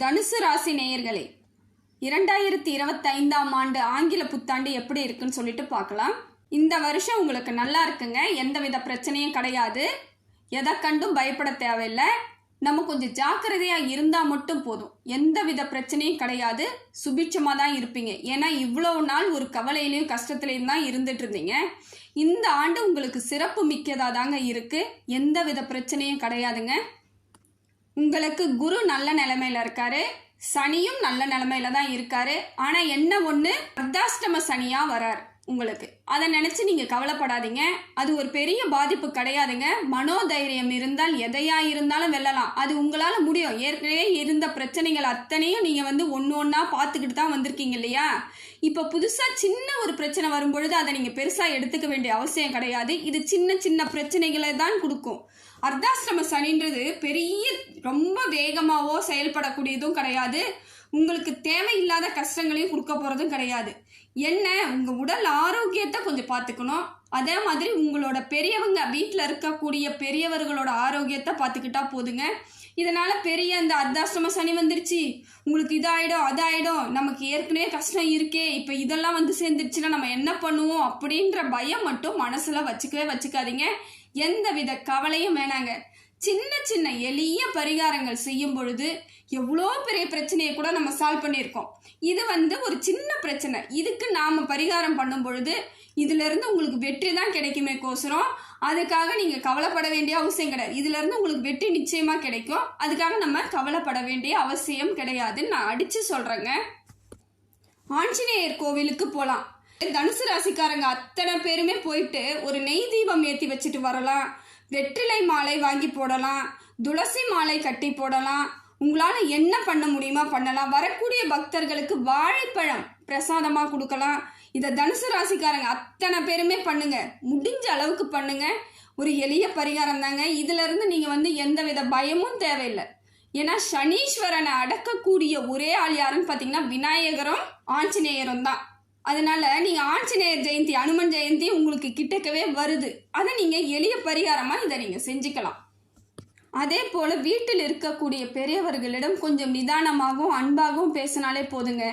தனுசு ராசி நேயர்களே இரண்டாயிரத்தி இருபத்தைந்தாம் ஆண்டு ஆங்கில புத்தாண்டு எப்படி இருக்குன்னு சொல்லிட்டு பார்க்கலாம். இந்த வருஷம் உங்களுக்கு நல்லா இருக்குங்க. எந்தவித பிரச்சனையும் கிடையாது. எதை கண்டும் பயப்பட தேவையில்லை. நம்ம கொஞ்சம் ஜாக்கிரதையாக இருந்தால் மட்டும் போதும். எந்த வித பிரச்சனையும் கிடையாது. சுபிட்சமாக தான் இருப்பீங்க. ஏன்னா இவ்வளோ நாள் ஒரு கவலையிலையும் கஷ்டத்துலையும் தான் இருந்துட்டு இருந்தீங்க. இந்த ஆண்டு உங்களுக்கு சிறப்பு மிக்கதாக தாங்க இருக்குது எந்த வித பிரச்சனையும் கிடையாதுங்க. உங்களுக்கு குரு நல்ல நிலைமையில இருக்காரு. சனியும் நல்ல நிலைமையில தான் இருக்காரு. ஆனா என்ன ஒண்ணு? அர்த்தாஷ்டம சனியா வரார். உங்களுக்கு. அதை நினச்சி நீங்கள் கவலைப்படாதீங்க. அது ஒரு பெரிய பாதிப்பு கிடையாதுங்க. மனோதைரியம் இருந்தால் எதையா இருந்தாலும் வெல்லலாம். அது உங்களால் முடியும். ஏற்கனவே இருந்த பிரச்சனைகள் அத்தனையும் நீங்கள் வந்து ஒன்று ஒன்றா பார்த்துக்கிட்டு தான் வந்திருக்கீங்க இல்லையா? இப்போ புதுசாக சின்ன ஒரு பிரச்சனை வரும்பொழுது அதை நீங்கள் பெருசாக எடுத்துக்க வேண்டிய அவசியம் கிடையாது. இது சின்ன சின்ன பிரச்சனைகளை தான் கொடுக்கும். அர்த்தாசிரம சனின்றது பெரிய ரொம்ப வேகமாகவோ செயல்படக்கூடியதும் கிடையாது. உங்களுக்கு தேவையில்லாத கஷ்டங்களையும் கொடுக்க போகிறதும் கிடையாது. என்ன? உங்கள் உடல் ஆரோக்கியத்தை கொஞ்சம் பார்த்துக்கணும். அதே மாதிரி உங்களோட பெரியவங்க வீட்டில் இருக்கக்கூடிய பெரியவர்களோட ஆரோக்கியத்தை பார்த்துக்கிட்டா போதுங்க. இதனால் பெரிய அந்த அர்த்தாசிரம சனி வந்துருச்சு. உங்களுக்கு இதாயிடும் அதாயிடும். நமக்கு ஏற்கனவே கஷ்டம் இருக்கே. இப்போ இதெல்லாம் வந்து சேர்ந்துருச்சுன்னா நம்ம என்ன பண்ணுவோம் அப்படின்ற பயம் மட்டும் மனசில் வச்சுக்கவே வச்சுக்காதீங்க. எந்த வித கவலையும் வேணாங்க. சின்ன சின்ன எளிய பரிகாரங்கள் செய்யும் பொழுது எவ்வளோ பெரிய பிரச்சனையை கூட நம்ம சால்வ் பண்ணியிருக்கோம். இது வந்து ஒரு சின்ன பிரச்சனை. இதுக்கு நாம் பரிகாரம் பண்ணும் பொழுது இதிலிருந்து உங்களுக்கு வெற்றி தான் கிடைக்குமே கோசரம். அதுக்காக நீங்கள் கவலைப்பட வேண்டிய அவசியம் கிடையாது. இதிலிருந்து உங்களுக்கு வெற்றி நிச்சயமாக கிடைக்கும். அதுக்காக நம்ம கவலைப்பட வேண்டிய அவசியம் கிடையாதுன்னு நான் அடித்து சொல்கிறேங்க ஆஞ்சநேயர் கோவிலுக்கு போகலாம் தனுசு ராசிக்காரங்க அத்தனை பேருமே போயிட்டு ஒரு நெய் தீபம் ஏற்றி வச்சுட்டு வரலாம். வெற்றிலை மாலை வாங்கி போடலாம் துளசி மாலை கட்டி போடலாம். உங்களால் என்ன பண்ண முடியுமா பண்ணலாம். வரக்கூடிய பக்தர்களுக்கு வாழைப்பழம் பிரசாதமாக கொடுக்கலாம். இதை தனுசு ராசிக்காரங்க அத்தனை பேருமே பண்ணுங்க. முடிஞ்ச அளவுக்கு பண்ணுங்க. ஒரு எளிய பரிகாரம் தாங்க. இதிலிருந்து நீங்கள் வந்து எந்த வித பயமும் தேவையில்லை. ஏன்னா சனீஸ்வரனை அடக்கக்கூடிய ஒரே ஆள் யாருன்னு பார்த்தீங்கன்னா விநாயகரும் ஆஞ்சநேயரும் தான். அதனால நீங்க ஆஞ்சநேயர் ஜெயந்தி அனுமன் ஜெயந்தி உங்களுக்கு கிட்டக்கவே வருது. அதை நீங்க எளிய பரிகாரமா இதை நீங்க செஞ்சுக்கலாம். அதே போல வீட்டில் இருக்கக்கூடிய பெரியவர்களிடம் கொஞ்சம் நிதானமாகவும் அன்பாகவும் பேசினாலே போதுங்க.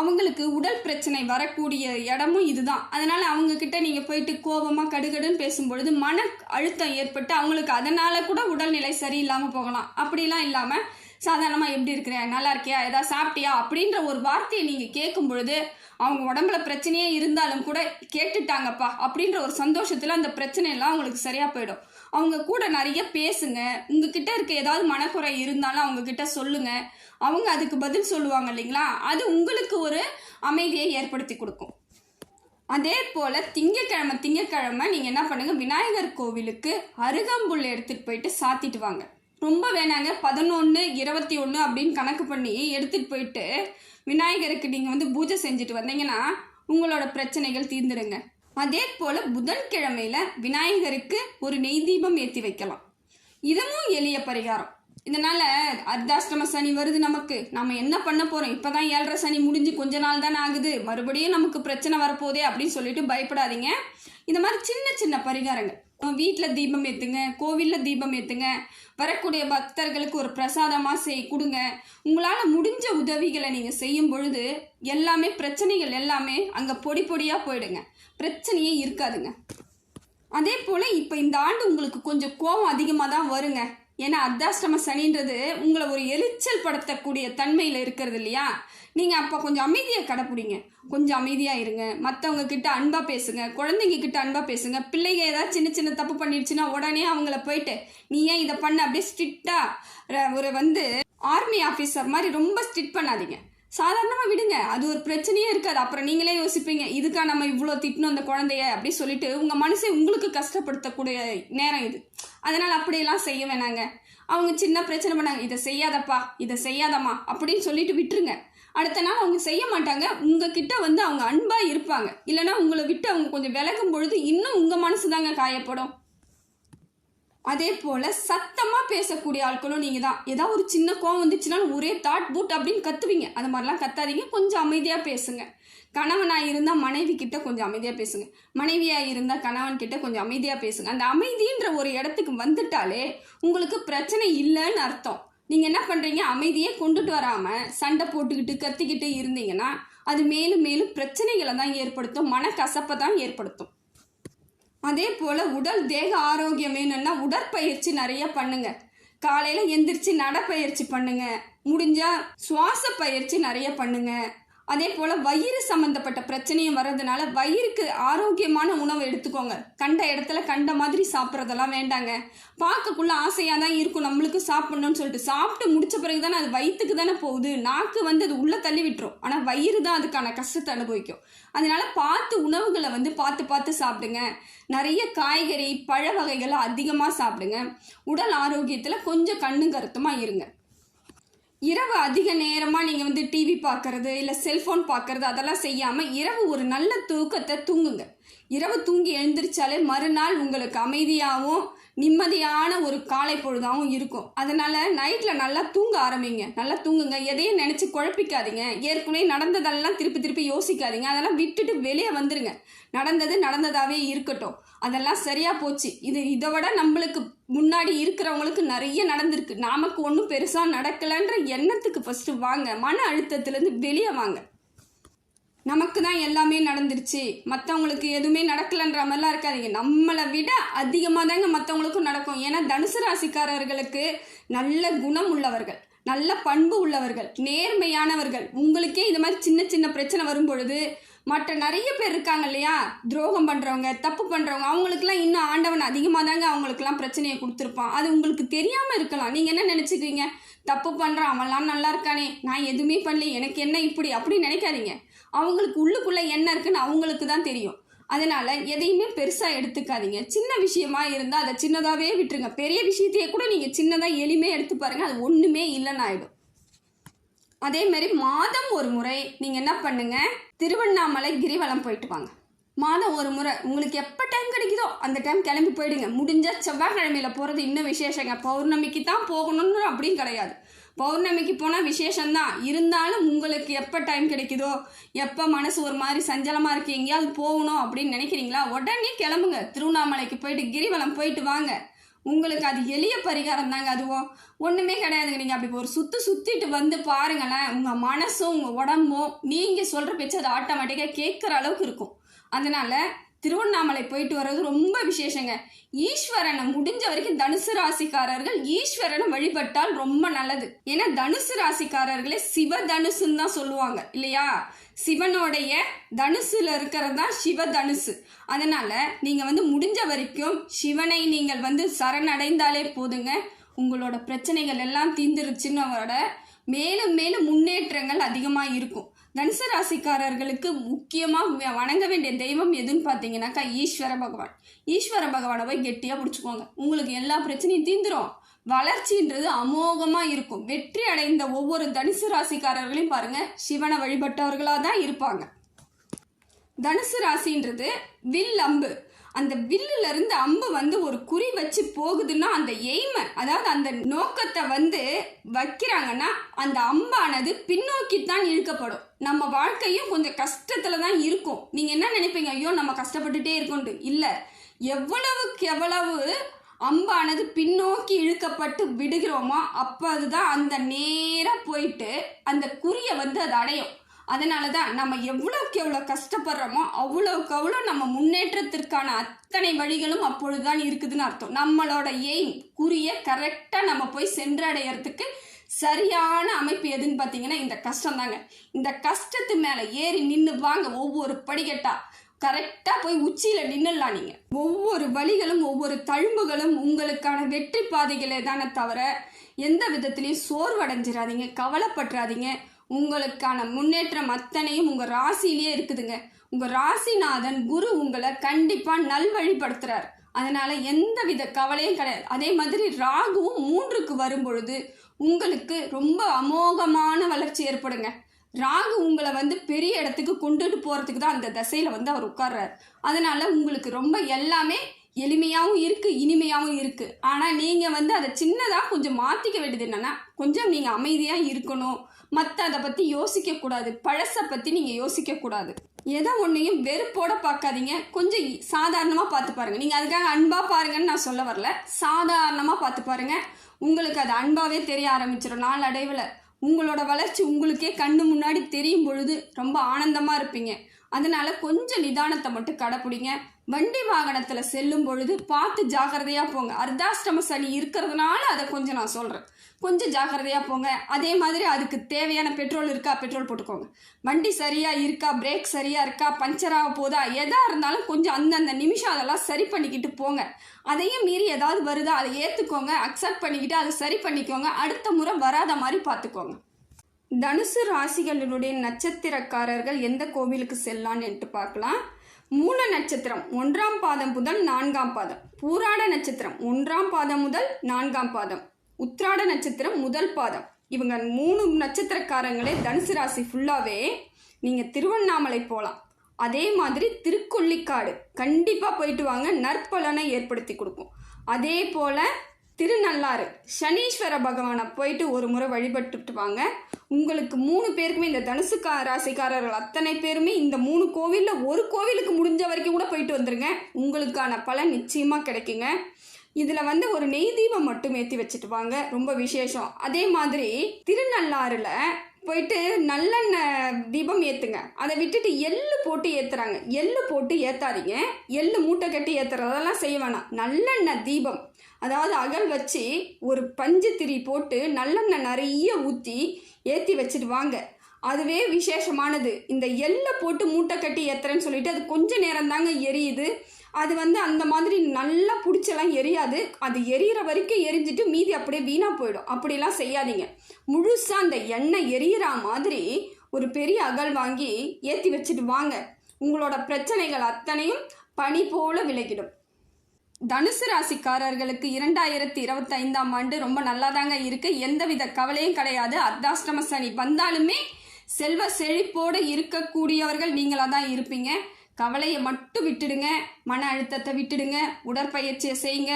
அவங்களுக்கு உடல் பிரச்சனை வரக்கூடிய இடமும் இதுதான். அதனால அவங்க கிட்ட நீங்க போயிட்டு கோபமா கடுகடுன்னு பேசும்பொழுது மன அழுத்தம் ஏற்பட்டு அவங்களுக்கு அதனால கூட உடல்நிலை சரியில்லாம போகலாம். அப்படிலாம் இல்லாம சாதாரணமாக எப்படி இருக்கிற நல்லா இருக்கியா? ஏதாவது சாப்பிட்டியா? அப்படின்ற ஒரு வார்த்தையை நீங்கள் கேட்கும் பொழுது அவங்க உடம்புல பிரச்சனையே இருந்தாலும் கூட கேட்டுட்டாங்கப்பா அப்படின்ற ஒரு சந்தோஷத்தில் அந்த பிரச்சனையெல்லாம் அவங்களுக்கு சரியாக போயிடும். அவங்க கூட நிறைய பேசுங்க. உங்ககிட்ட இருக்க ஏதாவது மனக்குறை இருந்தாலும் அவங்க கிட்ட சொல்லுங்க. அவங்க அதுக்கு பதில் சொல்லுவாங்க இல்லைங்களா? அது உங்களுக்கு ஒரு அமைதியை ஏற்படுத்தி கொடுக்கும். அதே போல் திங்கக்கிழமை திங்கக்கிழமை நீங்கள் என்ன பண்ணுங்கள் விநாயகர் கோவிலுக்கு அருகம்புல் எடுத்துகிட்டு போயிட்டு சாத்திட்டு வாங்க. ரொம்ப வேணாங்க. பதினொன்று இருபத்தி ஒன்று அப்படின்னு கணக்கு பண்ணி எடுத்துகிட்டு போயிட்டு விநாயகருக்கு நீங்கள் வந்து பூஜை செஞ்சுட்டு வந்தீங்கன்னா உங்களோட பிரச்சனைகள் தீர்ந்துடுங்க அதே போல் புதன்கிழமையில் விநாயகருக்கு ஒரு நெய் தீபம் ஏற்றி வைக்கலாம். இதுவும் எளிய பரிகாரம். இதனால் அர்த்தாஷ்டம சனி வருது நமக்கு. நம்ம என்ன பண்ண போகிறோம் இப்போ தான் ஏழரை சனி முடிஞ்சு கொஞ்ச நாள் தானே ஆகுது. மறுபடியும் நமக்கு பிரச்சனை வரப்போதே அப்படின்னு சொல்லிட்டு பயப்படாதீங்க. இந்த மாதிரி சின்ன சின்ன பரிகாரங்கள். வீட்டில் தீபம் ஏற்றுங்க கோவிலில் தீபம் ஏற்றுங்க வரக்கூடிய பக்தர்களுக்கு ஒரு பிரசாதமாக செய் கொடுங்க. உங்களால் முடிஞ்ச உதவிகளை நீங்கள் செய்யும் பொழுது எல்லாமே பிரச்சனைகள் எல்லாமே அங்கே பொடி பொடியாக போயிடுங்க. பிரச்சனையே இருக்காதுங்க. அதே போல் இப்போ இந்த ஆண்டு உங்களுக்கு கொஞ்சம் கோபம் அதிகமாக தான் வருங்க. ஏன்னா அர்த்தாஷ்டம சனின்றது உங்களை ஒரு எரிச்சல் படுத்தக்கூடிய தன்மையில் இருக்கிறது இல்லையா? நீங்கள் அப்போ கொஞ்சம் அமைதியை கடைப்பிடிங்க. கொஞ்சம் அமைதியாக இருங்க. மற்றவங்க கிட்ட அன்பாக பேசுங்க. குழந்தைங்க கிட்ட அன்பாக பேசுங்க. பிள்ளைங்க ஏதாவது சின்ன சின்ன தப்பு பண்ணிடுச்சுன்னா உடனே அவங்கள போயிட்டு நீ ஏன் இதை பண்ண? அப்படியே ஸ்ட்ரிக்டாக ஒரு வந்து ஆர்மி ஆஃபீஸர் மாதிரி ரொம்ப ஸ்ட்ரிக்ட் பண்ணாதீங்க. சாதாரணமாக விடுங்க. அது ஒரு பிரச்சனையே இருக்காது. அப்புறம் நீங்களே யோசிப்பீங்க இதுக்கா நம்ம இவ்வளோ திட்டணும் அந்த குழந்தைய? அப்படி சொல்லிட்டு உங்கள் மனசை உங்களுக்கு கஷ்டப்படுத்தக்கூடிய நேரம் இது. அதனால் அப்படியெல்லாம் செய்ய வேணாங்க. அவங்க சின்ன பிரச்சனை பண்ணாங்க இதை செய்யாதப்பா இதை செய்யாதம்மா அப்படின்னு சொல்லிட்டு விட்டுருங்க. அடுத்த நாள் அவங்க செய்ய மாட்டாங்க. உங்ககிட்ட வந்து அவங்க அன்பாக இருப்பாங்க. இல்லைனா உங்களை விட்டு அவங்க கொஞ்சம் விலகும் பொழுது இன்னும் உங்கள் மனசு தாங்க காயப்படும். அதே போல சத்தமா பேசக்கூடிய ஆட்களும் நீங்க தான். ஏதாவது ஒரு சின்ன கோவம் வந்துச்சுனாலும் ஒரே தாட் பூட் அப்படின்னு கத்துவீங்க. அது மாதிரிலாம் கத்தாதீங்க. கொஞ்சம் அமைதியா பேசுங்க. கணவனாக இருந்தால் மனைவி கிட்ட கொஞ்சம் அமைதியாக பேசுங்க. மனைவியாக இருந்தால் கணவன் கிட்ட கொஞ்சம் அமைதியாக பேசுங்க. அந்த அமைதின்ற ஒரு இடத்துக்கு வந்துட்டாலே உங்களுக்கு பிரச்சனை இல்லைன்னு அர்த்தம். நீங்கள் என்ன பண்ணுறீங்க அமைதியே கொண்டுட்டு வராமல் சண்டை போட்டுக்கிட்டு கத்திக்கிட்டு இருந்தீங்கன்னா அது மேலும் மேலும் பிரச்சனைகளை தான் ஏற்படுத்தும். மனக்கசப்பை தான் ஏற்படுத்தும். அதே போல் உடல் தேக ஆரோக்கியம் வேணும்னா உடற்பயிற்சி நிறைய பண்ணுங்க. காலையில் எந்திரிச்சு நடப்பயிற்சி பண்ணுங்க. முடிஞ்சா சுவாச பயிற்சி நிறைய பண்ணுங்க. அதே போல் வயிறு சம்மந்தப்பட்ட பிரச்சனையும் வர்றதுனால வயிறுக்கு ஆரோக்கியமான உணவு எடுத்துக்கோங்க. கண்ட இடத்துல கண்ட மாதிரி சாப்பிட்றதெல்லாம் வேண்டாங்க. பார்க்கக்குள்ள ஆசையாக தான் இருக்கும் நம்மளுக்கு சாப்பிட்ணுன்னு சொல்லிட்டு. சாப்பிட்டு முடிச்ச பிறகு தானே அது வயிற்றுக்கு தானே போகுது. நாக்கு வந்து அது உள்ளே தள்ளி விட்டுரும். ஆனால் வயிறு தான் அதுக்கான கஷ்டத்தை அனுபவிக்கும். அதனால் பார்த்து உணவுகளை வந்து பார்த்து பார்த்து சாப்பிடுங்க. நிறைய காய்கறி பழ வகைகளை அதிகமாக சாப்பிடுங்க. உடல் ஆரோக்கியத்தில் கொஞ்சம் கண்ணு கருத்துமாக இருங்க. இரவு அதிக நேரமாக நீங்கள் வந்து டிவி பார்க்குறது இல்லை செல்ஃபோன் பார்க்குறது அதெல்லாம் செய்யாமல் இரவு ஒரு நல்ல தூக்கத்தை தூங்குங்க. இரவு தூங்கி எழுந்திரிச்சாலே மறுநாள் உங்களுக்கு அமைதியாகவும் நிம்மதியான ஒரு காலை பொழுதாகவும் இருக்கும். அதனால் நைட்டில் நல்லா தூங்க ஆரம்பிங்க. நல்லா தூங்குங்க. எதையும் நினச்சி குழப்பிக்காதீங்க. ஏற்கனவே நடந்ததெல்லாம் திருப்பி திருப்பி யோசிக்காதீங்க. அதெல்லாம் விட்டுட்டு வெளியே வந்துருங்க. நடந்தது நடந்ததாகவே இருக்கட்டும். அதெல்லாம் சரியாக போச்சு. இது இதை விட நம்மளுக்கு முன்னாடி இருக்கிறவங்களுக்கு நிறைய நடந்திருக்கு. நமக்கு ஒன்றும் பெருசாக நடக்கலைன்ற எண்ணத்துக்கு ஃபஸ்ட்டு வாங்க. மன அழுத்தத்துலேருந்து வெளியே வாங்க. நமக்கு தான் எல்லாமே நடந்துருச்சு. மற்றவங்களுக்கு எதுவுமே நடக்கலைன்ற மாதிரிலாம் இருக்காதீங்க. நம்மளை விட அதிகமாக தாங்க மற்றவங்களுக்கும் நடக்கும். ஏன்னா தனுசு ராசிக்காரர்களுக்கு நல்ல குணம் உள்ளவர்கள் நல்ல பண்பு உள்ளவர்கள் நேர்மையானவர்கள். உங்களுக்கே இந்த மாதிரி சின்ன சின்ன பிரச்சனை வரும் பொழுது மற்ற நிறைய பேர் இருக்காங்க இல்லையா? துரோகம் பண்ணுறவங்க தப்பு பண்ணுறவங்க அவங்களுக்குலாம் இன்னும் ஆண்டவன் அதிகமாக தாங்க அவங்களுக்குலாம் பிரச்சனையை கொடுத்துருப்பான். அது உங்களுக்கு தெரியாமல் இருக்கலாம். நீங்கள் என்ன நினச்சிக்கிறீங்க? தப்பு பண்ணுறான் அவன்லாம் நல்லா இருக்கானே நான் எதுவுமே பண்ணல எனக்கு என்ன இப்படி? அப்படி நினைக்காதீங்க. அவங்களுக்கு உள்ளுக்குள்ளே என்ன இருக்குன்னு அவங்களுக்கு தான் தெரியும். அதனால் எதையுமே பெருசாக எடுத்துக்காதீங்க. சின்ன விஷயமா இருந்தால் அதை சின்னதாகவே விட்டுருங்க. பெரிய விஷயத்தையே கூட நீங்கள் சின்னதாக எளிமையாக எடுத்து பாருங்கள் அது ஒன்றுமே இல்லைன்னு ஆகிடும் அதே மாதிரி மாதம் ஒரு முறை நீங்கள் என்ன பண்ணுங்கள் திருவண்ணாமலை கிரிவலம் போயிட்டு வாங்க. மாதம் ஒரு முறை. உங்களுக்கு எப்போ டைம் கிடைக்குதோ அந்த டைம் கிளம்பி போயிடுங்க. முடிஞ்ச செவ்வாய்க்கிழமையில் போகிறது இன்னும் விசேஷங்க. பௌர்ணமிக்கு தான் போகணும்னு அப்படியும் கிடையாது. பௌர்ணமிக்கு போனால் விசேஷந்தான் இருந்தாலும் உங்களுக்கு எப்போ டைம் கிடைக்குதோ எப்போ மனசு ஒரு மாதிரி சஞ்சலமாக இருக்கு எங்கேயாவது போகணும் அப்படின்னு நினைக்கிறீங்களா? உடனே கிளம்புங்க. திருவண்ணாமலைக்கு போயிட்டு கிரிவலம் போயிட்டு வாங்க. உங்களுக்கு அது எளிய பரிகாரம் தாங்க அதுவும் ஒன்றுமே கிடையாதுங்க. நீங்கள் அப்படி ஒரு சுற்று சுற்றிட்டு வந்து பாருங்களேன். உங்கள் மனசும் உங்கள் உடம்பும் நீங்கள் சொல்கிற பேச்சு அது ஆட்டோமேட்டிக்காக கேட்குற அளவுக்கு இருக்கும். அதனால் திருவண்ணாமலை போயிட்டு வர்றது ரொம்ப விசேஷங்க. ஈஸ்வரனை முடிஞ்ச வரைக்கும் தனுசு ராசிக்காரர்கள் ஈஸ்வரனை வழிபட்டால் ரொம்ப நல்லது. ஏன்னா தனுசு ராசிக்காரர்களே சிவ தனுசுன்னு தான் சொல்லுவாங்க. இல்லையா? சிவனுடைய தனுசுல இருக்கிறது தான் சிவ தனுசு அதனால நீங்க வந்து முடிஞ்ச வரைக்கும் சிவனை நீங்கள் வந்து சரணடைந்தாலே போதுங்க. உங்களோட பிரச்சனைகள் எல்லாம் தீந்துருச்சுன்னோட மேலும் மேலும் முன்னேற்றங்கள் அதிகமாக இருக்கும். தனுசு ராசிக்காரர்களுக்கு முக்கியமாக வணங்க வேண்டிய தெய்வம் எதுன்னு பார்த்தீங்கன்னாக்கா ஈஸ்வர பகவான். ஈஸ்வர பகவானை போய் கெட்டியாக பிடிச்சிக்கோங்க. உங்களுக்கு எல்லா பிரச்சனையும் தீந்துரும். வளர்ச்சின்றது அமோகமாக இருக்கும். வெற்றி அடைந்த ஒவ்வொரு தனுசு ராசிக்காரர்களையும் பாருங்க சிவனை வழிபட்டவர்களாக தான் இருப்பாங்க. தனுசு ராசின்றது வில் அம்பு. அந்த வில்லுல இருந்து அம்பு வந்து ஒரு குறி வச்சு போகுதுன்னா அந்த எய்மை அதாவது அந்த நோக்கத்தை வந்து வைக்கிறாங்கன்னா அந்த அம்பானது பின்னோக்கி தான் இழுக்கப்படும். நம்ம வாழ்க்கையும் கொஞ்சம் கஷ்டத்துல தான் இருக்கும். நீங்க என்ன நினைப்பீங்க ஐயோ நம்ம கஷ்டப்பட்டுட்டே இருக்கோன்ட்டு இல்லை எவ்வளவுக்கு எவ்வளவு அம்பானது பின்னோக்கி இழுக்கப்பட்டு விடுகிறோமோ அப்போ அதுதான் அந்த நேராக போயிட்டு அந்த குறியை வந்து அது அடையும். அதனால தான் நம்ம எவ்வளோக்கு எவ்வளோ கஷ்டப்படுறோமோ அவ்வளோக்கு அவ்வளோ நம்ம முன்னேற்றத்திற்கான அத்தனை வழிகளும் அப்பொழுதுதான் இருக்குதுன்னு அர்த்தம். நம்மளோட எய்ம் குறிய கரெக்டாக நம்ம போய் சென்றடையறதுக்கு சரியான அமைப்பு எதுன்னு பார்த்தீங்கன்னா இந்த கஷ்டம் தாங்க இந்த கஷ்டத்து மேலே ஏறி நின்று வாங்க ஒவ்வொரு படிக்கட்டா கரெக்டாக போய் உச்சியில் நின்றுடலாம் நீங்கள் ஒவ்வொரு வழிகளும் ஒவ்வொரு தழும்புகளும் உங்களுக்கான வெற்றி பாதைகளே தானே தவிர எந்த விதத்துலையும் சோர்வடைஞ்சிடாதீங்க கவலைப்பட்டுறாதீங்க உங்களுக்கான முன்னேற்றம் அத்தனையும் உங்கள் ராசியிலேயே இருக்குதுங்க. உங்கள் ராசிநாதன் குரு உங்களை கண்டிப்பாக நல்வழிப்படுத்துகிறார் அதனால் எந்த வித கவலையும் கிடையாது. அதே மாதிரி ராகுவும் மூன்றுக்கு வரும் பொழுது உங்களுக்கு ரொம்ப அமோகமான வளர்ச்சி ஏற்படுங்க. ராகு உங்களை வந்து பெரிய இடத்துக்கு கொண்டுட்டு போகிறதுக்கு தான் அந்த தசையில் வந்து அவர் உட்கார்றாரு. அதனால் உங்களுக்கு ரொம்ப எல்லாமே எளிமையாகவும் இருக்குது இனிமையாகவும் இருக்குது ஆனால் நீங்கள் வந்து அதை சின்னதாக கொஞ்சம் மாற்றிக்க வேண்டியது என்னென்னா கொஞ்சம் நீங்கள் அமைதியாக இருக்கணும். மற்ற அதை பற்றி யோசிக்கக்கூடாது. பழசை பற்றி நீங்கள் யோசிக்கக்கூடாது. எதை ஒன்றையும் வெறுப்போட பார்க்காதீங்க. கொஞ்சம் சாதாரணமாக பார்த்து பாருங்கள் நீங்கள் அதுக்காக அன்பாக பாருங்கன்னு நான் சொல்ல வரல. சாதாரணமாக பார்த்து பாருங்கள் உங்களுக்கு அது அன்பாகவே தெரிய ஆரம்பிச்சிடும் நாளடைவில் உங்களோட வளர்ச்சி உங்களுக்கே கண்ணு முன்னாடி தெரியும் பொழுது ரொம்ப ஆனந்தமாக இருப்பீங்க. அதனால கொஞ்சம் நிதானத்தை மட்டும் கடைப்பிடிங்க. வண்டி வாகனத்தில் செல்லும் பொழுது பார்த்து ஜாக்கிரதையாக போங்க. அர்த்தாஷ்டம சனி இருக்கிறதுனால அதை கொஞ்சம் நான் சொல்கிறேன் கொஞ்சம் ஜாக்கிரதையாக போங்க. அதே மாதிரி அதுக்கு தேவையான பெட்ரோல் இருக்கா பெட்ரோல் போட்டுக்கோங்க. வண்டி சரியாக இருக்கா பிரேக் சரியாக இருக்கா பஞ்சர் ஆக போதா எதாக இருந்தாலும் கொஞ்சம் அந்தந்த நிமிஷம் அதெல்லாம் சரி பண்ணிக்கிட்டு போங்க. அதையும் மீறி ஏதாவது வருதா அதை ஏற்றுக்கோங்க அக்செப்ட் பண்ணிக்கிட்டு அதை சரி பண்ணிக்கோங்க. அடுத்த முறை வராத மாதிரி பார்த்துக்கோங்க. தனுசு ராசிகளினுடைய நட்சத்திரக்காரர்கள் எந்த கோவிலுக்கு செல்லான்னு பார்க்கலாம். மூல நட்சத்திரம் ஒன்றாம் பாதம் முதல் நான்காம் பாதம். பூராட நட்சத்திரம் ஒன்றாம் பாதம் முதல் நான்காம் பாதம். உத்ராட நட்சத்திரம் முதல் பாதம். இவங்க மூணு நட்சத்திரக்காரங்களே தனுசு ராசி ஃபுல்லாகவே நீங்கள் திருவண்ணாமலை போகலாம் அதே மாதிரி திருக்கொள்ளிக்காடு கண்டிப்பாக போயிட்டு வாங்க. நற்பலனை ஏற்படுத்தி கொடுக்கும். அதே போல் திருநள்ளாறு. சனீஸ்வர பகவானை போயிட்டு ஒரு முறை வழிபட்டுட்டு வாங்க. உங்களுக்கு மூணு பேருக்குமே இந்த தனுசுக்கா ராசிக்காரர்கள் அத்தனை பேருமே இந்த மூணு கோவிலில் ஒரு கோவிலுக்கு முடிஞ்ச வரைக்கும் கூட போயிட்டு வந்துருங்க. உங்களுக்கான பலன் நிச்சயமாக கிடைக்குங்க. இதில் வந்து ஒரு நெய் தீபம் மட்டும் ஏற்றி வச்சுட்டு வாங்க. ரொம்ப விசேஷம். அதே மாதிரி திருநள்ளாறில் போயிட்டு நல்லெண்ணெய் தீபம் ஏற்றுங்க அதை விட்டுட்டு எள்ளு போட்டு ஏற்றுறாங்க எள்ளு போட்டு ஏற்றாதீங்க எள்ளு மூட்டை கட்டி ஏற்றுறதெல்லாம் செய்ய வேணாம். நல்லெண்ணெய் தீபம். அதாவது அகல் வச்சு ஒரு பஞ்சு திரி போட்டு நல்லெண்ணெய் நிறைய ஊற்றி ஏற்றி வச்சுடுவாங்க அதுவே விசேஷமானது. இந்த எள்ளை போட்டு மூட்டை கட்டி ஏத்துறேன்னு சொல்லிட்டு அது கொஞ்ச நேரம் தாங்க எரியுது. அது வந்து அந்த மாதிரி நல்லா பிடிச்செல்லாம் எரியாது. அது எரியிற வரைக்கும் எரிஞ்சிட்டு மீதி அப்படியே வீணாக போயிடும். அப்படிலாம் செய்யாதீங்க. முழுசாக அந்த எண்ணெய் எரியிற மாதிரி ஒரு பெரிய அகல் வாங்கி ஏற்றி வச்சுட்டு வாங்க. உங்களோட பிரச்சனைகள் அத்தனையும் பனி போல விலகிடும். தனுசு ராசிக்காரர்களுக்கு இரண்டாயிரத்தி இருபத்தைந்தாம் ஆண்டு ரொம்ப நல்லா தாங்க இருக்கு. எந்தவித கவலையும் கிடையாது. அர்த்தாஷ்டம சனி வந்தாலுமே செல்வ செழிப்போடு இருக்கக்கூடியவர்கள் நீங்களாக தான் இருப்பீங்க. கவலையை மட்டும் விட்டுடுங்க. மன அழுத்தத்தை விட்டுடுங்க. உடற்பயிற்சியை செய்யுங்க.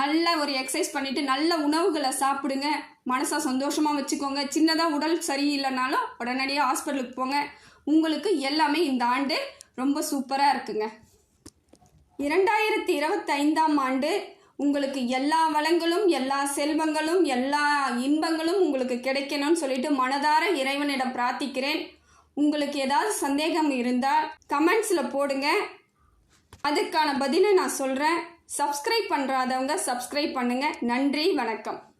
நல்ல ஒரு எக்ஸசைஸ் பண்ணிட்டு நல்ல உணவுகளை சாப்பிடுங்க. மனசை சந்தோஷமாக வச்சுக்கோங்க. சின்னதாக உடல் சரியில்லைனாலும் உடனடியாக ஹாஸ்பிட்டலுக்கு போங்க. உங்களுக்கு எல்லாமே இந்த ஆண்டு ரொம்ப சூப்பராக இருக்குங்க. இரண்டாயிரத்தி இருபத்தைந்தாம் ஆண்டு உங்களுக்கு எல்லா வளங்களும் எல்லா செல்வங்களும் எல்லா இன்பங்களும் உங்களுக்கு கிடைக்கணும்னு சொல்லிட்டு மனதார இறைவனிடம் பிரார்த்திக்கிறேன். உங்களுக்கு ஏதாவது சந்தேகம் இருந்தால் கமெண்ட்ஸில் போடுங்க. அதுக்கான பதிலை நான் சொல்கிறேன் சப்ஸ்கிரைப் பண்ணுறாதவங்க சப்ஸ்கிரைப் பண்ணுங்கள் நன்றி வணக்கம்.